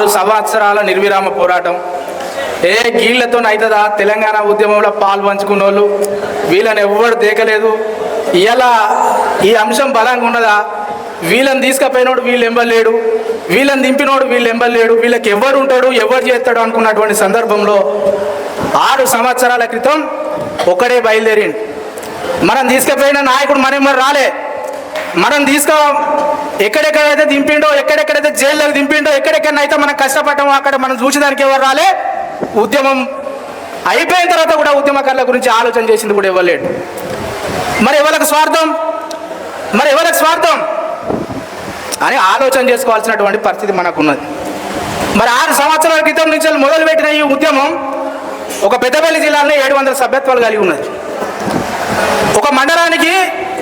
ఆరు సంవత్సరాల నిర్విరామ పోరాటం. ఏ గీళ్ళతో అవుతుందా తెలంగాణ ఉద్యమంలో పాలు పంచుకున్న వాళ్ళు వీళ్ళని ఎవ్వరు దేకలేదు. ఇలా ఈ అంశం బలంగా ఉన్నదా? వీళ్ళని తీసుకుపోయినోడు వీళ్ళు ఎంబలేడు. వీళ్ళని దింపినోడు వీళ్ళు ఎంబలేడు. వీళ్ళకి ఎవరు ఉంటాడు ఎవరు చేస్తాడు అనుకున్నటువంటి సందర్భంలో ఆరు సంవత్సరాల క్రితం ఒకడే బయలుదేరిండు. మనం తీసుకుపోయిన నాయకుడు మనం మరి రాలే. మనం తీసుకో ఎక్కడెక్కడైతే దింపిండో ఎక్కడెక్కడైతే జైల్లోకి దింపిండో ఎక్కడెక్కడైతే మనం కష్టపడ్డామో అక్కడ మనం చూసేదానికి ఎవరు రాలే? ఉద్యమం అయిపోయిన తర్వాత కూడా ఉద్యమకారుల గురించి ఆలోచన చేసింది కూడా ఇవ్వలేడు. మరి ఎవరికి స్వార్థం? మరి ఎవరికి స్వార్థం? అని ఆలోచన చేసుకోవాల్సినటువంటి పరిస్థితి మనకున్నది. మరి ఆరు సంవత్సరాల క్రితం నుంచి మొదలుపెట్టిన ఈ ఉద్యమం ఒక పెద్దపల్లి జిల్లాలో ఏడు వందల సభ్యత్వాలు కలిగి ఉన్నది. ఒక మండలానికి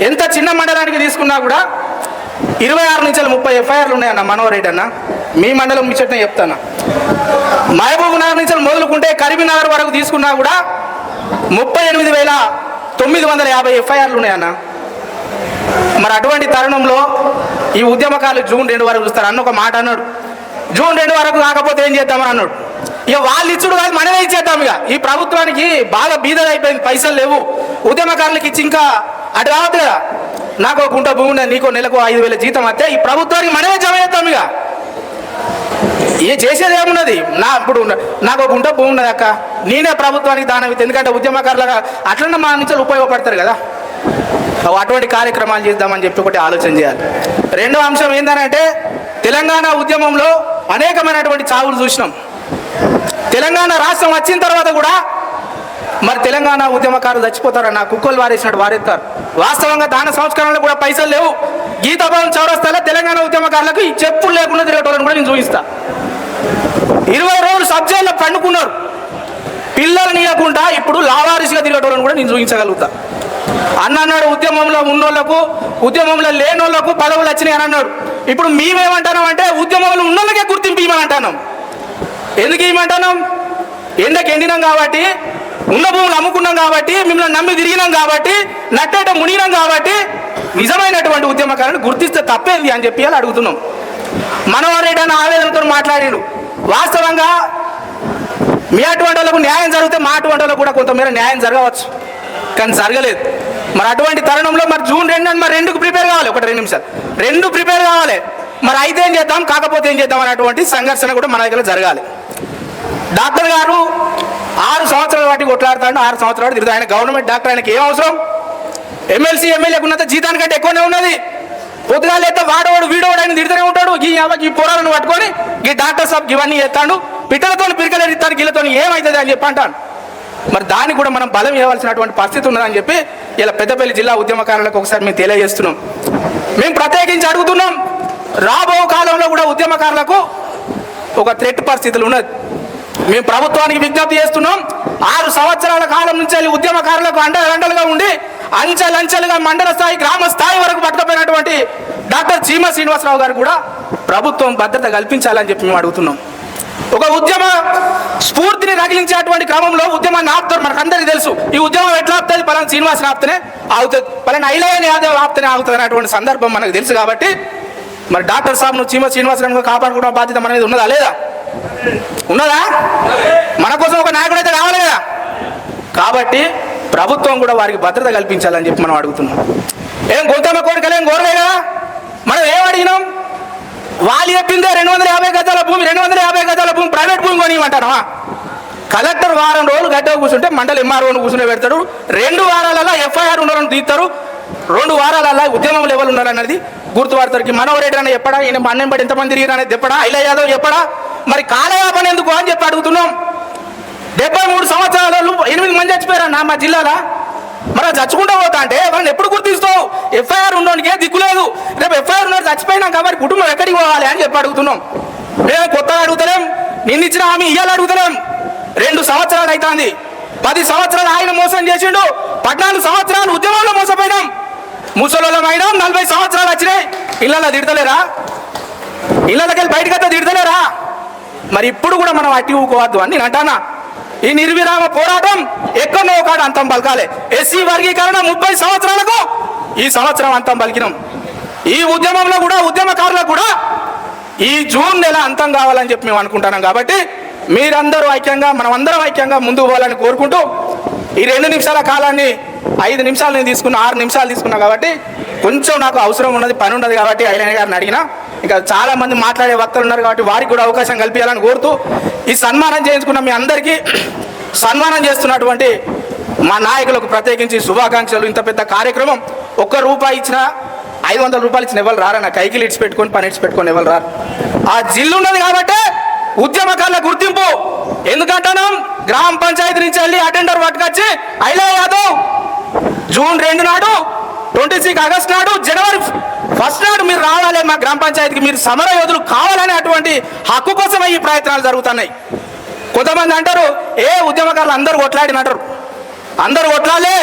ఎంత చిన్న మండలానికి తీసుకున్నా కూడా ఇరవై ఆరు నుంచి ముప్పై ఎఫ్ఐఆర్లు ఉన్నాయన్న మనోహరెడ్డి అన్న. మీ మండలం ముచ్చట చెప్తాను. మహబూబ్ నగర్ నుంచి మొదలుకుంటే కరీంనగర్ వరకు తీసుకున్నా కూడా ముప్పై ఎనిమిది వేల తొమ్మిది వందల యాభై ఎఫ్ఐఆర్లు ఉన్నాయన్న మరి అటువంటి తరుణంలో ఈ ఉద్యమకాలు జూన్ రెండు వరకు చూస్తారు. అన్న ఒక మాట అన్నాడు. జూన్ రెండు వరకు కాకపోతే ఏం చేద్దామని అన్నాడు. ఇక వాళ్ళు ఇచ్చుడు కాదు మనమే ఇచ్చేద్దాం ఇక. ఈ ప్రభుత్వానికి బాగా బీదలు అయిపోయింది పైసలు లేవు. ఉద్యమకారులకు ఇచ్చి ఇంకా అటు రావద్దు కదా. నాకు ఒక గుంట భూమి ఉన్నది, నీకో నెలకు ఐదు వేల జీతం వస్తే ఈ ప్రభుత్వానికి మనమే జమ చేద్దాం ఇక. ఏ చేసేది ఏమున్నది? నా ఇప్పుడు నాకు ఒక గుంట భూమి ఉన్నది అక్క. నేనే ప్రభుత్వానికి దానం ఇస్తే ఎందుకంటే ఉద్యమకారులుగా అట్లనే మా నుంచి ఉపయోగపడతారు కదా. అటువంటి కార్యక్రమాలు చేద్దామని చెప్పి ఒకటి ఆలోచన చేయాలి. రెండో అంశం ఏంటంటే తెలంగాణ ఉద్యమంలో అనేకమైనటువంటి చావులు చూసినాం. తెలంగాణ రాష్ట్రం వచ్చిన తర్వాత కూడా మరి తెలంగాణ ఉద్యమకారులు చచ్చిపోతారు? నా కుక్కలు వారేసినట్టు వారెత్తారు. వాస్తవంగా దాన సంస్కరణలు కూడా పైసలు లేవు. గీతాభవన్ చౌరస్తాలో తెలంగాణ ఉద్యమకారులకు ఈ చెప్పులు లేకుండా తిరగటోళ్ళని కూడా నేను చూపిస్తా. ఇరవై రోజులు సబ్జెక్ట్లో పండుకున్నారు. పిల్లల్ని ఇవ్వకుండా ఇప్పుడు లావారిసిగా తిరగటోళ్ళని కూడా నేను చూపించగలుగుతా. అన్న అన్నాడు ఉద్యమంలో ఉన్నోళ్ళకు ఉద్యమంలో లేనోళ్ళకు పదవులు వచ్చినాయి అని అన్నాడు. ఇప్పుడు మేమేమంటున్నాం అంటే ఉద్యమంలో ఉన్నోళ్ళకే గుర్తింపు ఇవ్వమంటున్నాం. ఎందుకు ఇవ్వమంటున్నాం? ఎండకి ఎండినాం కాబట్టి ఉన్న భూములు అమ్ముకున్నాం కాబట్టి మిమ్మల్ని నమ్మి తిరిగినాం కాబట్టి నట్టేట మునిగినాం కాబట్టి నిజమైనటువంటి ఉద్యమకారులను గుర్తిస్తే తప్పేంది అని చెప్పి అలా అడుగుతున్నాం. మనోహరెడ్డి అన్న ఆవేదనతో మాట్లాడాడు వాస్తవంగా మీ అటువంటి వాళ్ళకు న్యాయం జరిగితే మా అటువంటి వాళ్ళకు కూడా కొంతమేర న్యాయం జరగవచ్చు. కానీ జరగలేదు. మరి అటువంటి తరుణంలో మరి జూన్ రెండు అని మరి రెండుకు ప్రిపేర్ కావాలి ఒకటి రెండు నిమిషాలు. రెండు ప్రిపేర్ కావాలి. మరి అయితే ఏం చేద్దాం కాకపోతే ఏం చేద్దాం అనేటువంటి సంఘర్షణ కూడా మన దగ్గర జరగాలి. డాక్టర్ గారు ఆరు సంవత్సరాలు పార్టీ కొట్లాడుతాడు ఆరు సంవత్సరాలు తిరుగుతాడు. ఆయన గవర్నమెంట్ డాక్టర్ ఆయనకి ఏం అవసరం? ఎమ్మెల్సీ ఎమ్మెల్యేకు ఉన్నంత జీతానికంటే ఎక్కువనే ఉన్నది. పొద్దుగాలు అయితే వాడవాడు వీడవాడు ఆయన తిడుతూనే ఉంటాడు. ఈ యావకి ఈ పొరాలను పట్టుకొని ఈ డాక్టర్ సాబ్ ఇవన్నీ చేస్తాడు. పిట్టలతో పిరికలేరు ఇస్తాను గిల్లతో ఏమవుతుంది అని చెప్పి అంటాను మరి దానికి కూడా మనం బలం ఇవ్వాల్సినటువంటి పరిస్థితి ఉన్నదని చెప్పి ఇలా పెద్దపల్లి జిల్లా ఉద్యమకారులకు ఒకసారి మేము తెలియజేస్తున్నాం. మేము ప్రత్యేకించి అడుగుతున్నాం. రాబో కాలంలో కూడా ఉద్యమకారులకు ఒక థ్రెట్ పరిస్థితులు ఉన్నది. మేము ప్రభుత్వానికి విజ్ఞప్తి చేస్తున్నాం. ఆరు సంవత్సరాల కాలం నుంచి ఉద్యమకారులకు అండదండలుగా ఉండి అంచెలంచెలుగా మండల స్థాయి గ్రామ స్థాయి వరకు పట్టుకుపోయినటువంటి డాక్టర్ చీమ శ్రీనివాసరావు గారు కూడా ప్రభుత్వం భద్రత కల్పించాలని చెప్పి మేము అడుగుతున్నాం. ఒక ఉద్యమ స్ఫూర్తిని రగిలించేటువంటి క్రమంలో ఉద్యమాన్ని ఆపుతారు. మనకు అందరికీ తెలుసు ఈ ఉద్యమం ఎట్లా ఆపుతుంది? పలానా శ్రీనివాసని ఆపుతూనే ఆగుతుంది. పలానా ఐలయ్యని యాదవ్ ఆపుతూనే ఆగుతుంది అనేటువంటి సందర్భం మనకు తెలుసు కాబట్టి మరి డాక్టర్ సాబ్ను చీమ శ్రీనివాసరావు కాపాడుకోవడం బాధ్యత మన ఉన్నదా లేదా? ఉన్నదా? మన కోసం ఒక నాయకుడు అయితే కావాలి కదా కాబట్టి ప్రభుత్వం కూడా వారికి భద్రత కల్పించాలని చెప్పి మనం అడుగుతున్నాం. ఏం గొంతమ్మ కోరికలు ఏం కోరలేదా మనం ఏం అడిగినాం? వాళ్ళు చెప్పిందే రెండు వందల యాభై గజాల భూమి రెండు వందల యాభై గజాల భూమి ప్రైవేట్ భూమి కొనియమంటారా కలెక్టర్ వారం రోజులు గడ్డ కూర్చుంటే మండలి ఎంఆర్ఓను కూర్చుని పెడతాడు రెండు వారాలలో ఎఫ్ఐఆర్ ఉన్నారని తీస్తారు. రెండు వారాలలో ఉద్యమంలో ఎవరు ఉన్నారన్నది గుర్తుపడతారు మనోహరెడ్డి అని చెప్పడా? ఈయన అన్నం పడి ఎంతమంది తిరిగిరనేది చెప్పడా? ఐలా యాదవ్ చెప్పడా? మరి కాలయాపన ఎందుకు అని చెప్పి అడుగుతున్నాం. డెబ్బై మూడు సంవత్సరాలు ఎనిమిది మంది చచ్చిపోయారన్న మా జిల్లాలో. మరి అది చచ్చుకుంటూ పోతా అంటే వాళ్ళని ఎప్పుడు గుర్తిస్తావు? ఎఫ్ఐఆర్ ఉండడానికి దిక్కులేదు దిక్కు లేదు. రేపు ఎఫ్ఐఆర్ ఉన్నారు చచ్చిపోయినాం కాబట్టి కుటుంబం ఎక్కడికి పోవాలి అని చెప్పి అడుగుతున్నాం. మేము కొత్తగా అడుగుతలేం నిన్న ఇచ్చిన హామీ ఇయ్యాలి అడుగుతలేం. రెండు సంవత్సరాలు అవుతుంది పది సంవత్సరాలు ఆయన మోసం చేసిండు పద్నాలుగు సంవత్సరాలు ఉద్యమంలో మోసపోయినాం. ముసలోళ్ళమైనా నలభై సంవత్సరాలు వచ్చినాయి. ఇళ్ళలో తిడతలేరా? ఇళ్ళకెళ్ళి వెళ్ళి తిడతలేరా? మరి ఇప్పుడు కూడా మనం అట్టి ఊకోవద్దు అని నేను అంటానా? ఈ నిర్విరామ పోరాటం ఎక్కడో ఒకటి అంతం పలకాలి. ఎస్సీ వర్గీకరణ ముప్పై సంవత్సరాలకు ఈ సంవత్సరం అంతం పలికినాం. ఈ ఉద్యమంలో కూడా ఉద్యమకారులకు కూడా ఈ జూన్ నెల అంతం కావాలని చెప్పి మేము అనుకుంటున్నాం కాబట్టి మీరందరూ ఐక్యంగా మనం అందరం ఐక్యంగా ముందుకు పోవాలని కోరుకుంటూ ఈ రెండు నిమిషాల కాలాన్ని ఐదు నిమిషాలు నేను తీసుకున్నా ఆరు నిమిషాలు తీసుకున్నా కాబట్టి కొంచెం నాకు అవసరం ఉన్నది పని ఉన్నది కాబట్టి ఐలైన గారిని అడిగినా ఇంకా చాలామంది మాట్లాడే వక్తలు ఉన్నారు కాబట్టి వారికి కూడా అవకాశం కల్పించాలని కోరుతూ ఈ సన్మానం చేయించుకున్న మీ అందరికీ సన్మానం చేస్తున్నటువంటి మా నాయకులకు ప్రత్యేకించి శుభాకాంక్షలు. ఇంత పెద్ద కార్యక్రమం ఒక్క రూపాయి ఇచ్చినా ఐదు వందల రూపాయలు ఇచ్చిన ఎవరు రారా? నా కైకిలు ఇడిచి పెట్టుకొని పని ఇడిచి పెట్టుకొని ఎవరు రారు? ఆ జిల్లు ఉన్నది కాబట్టి ఉద్యమకారుల గుర్తింపు. ఎందుకంటాం గ్రామ పంచాయతీ నుంచి వెళ్ళి అటెండర్ పట్టుకొచ్చి ఐలా యాదవ్ జూన్ రెండు నాడు ట్వంటీ సిక్స్ ఆగస్ట్ నాడు జనవరి ఫస్ట్ నాడు మీరు రావాలి మా గ్రామ పంచాయతీకి మీరు సమర యోధులు కావాలనే అటువంటి హక్కు కోసమే ఈ ప్రయత్నాలు జరుగుతున్నాయి. కొంతమంది అంటారు ఏ ఉద్యమకారులు అందరూ కొట్లాడినంటారు. అందరూ కొట్లాలే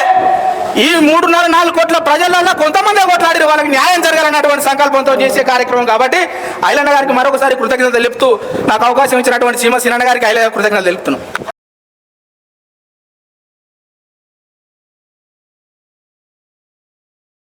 ఈ మూడున్నర నాలుగు కోట్ల ప్రజలలో కొంతమంది కొట్లాడి వాళ్ళకి న్యాయం జరగాలన్నటువంటి సంకల్పంతో చేసే కార్యక్రమం కాబట్టి ఐలన్న గారికి మరొకసారి కృతజ్ఞతలు తెలుపుతూ నాకు అవకాశం ఇచ్చినటువంటి సీమ సినన్న గారికి ఐలన్న కృతజ్ఞతలు తెలుపుతున్నాను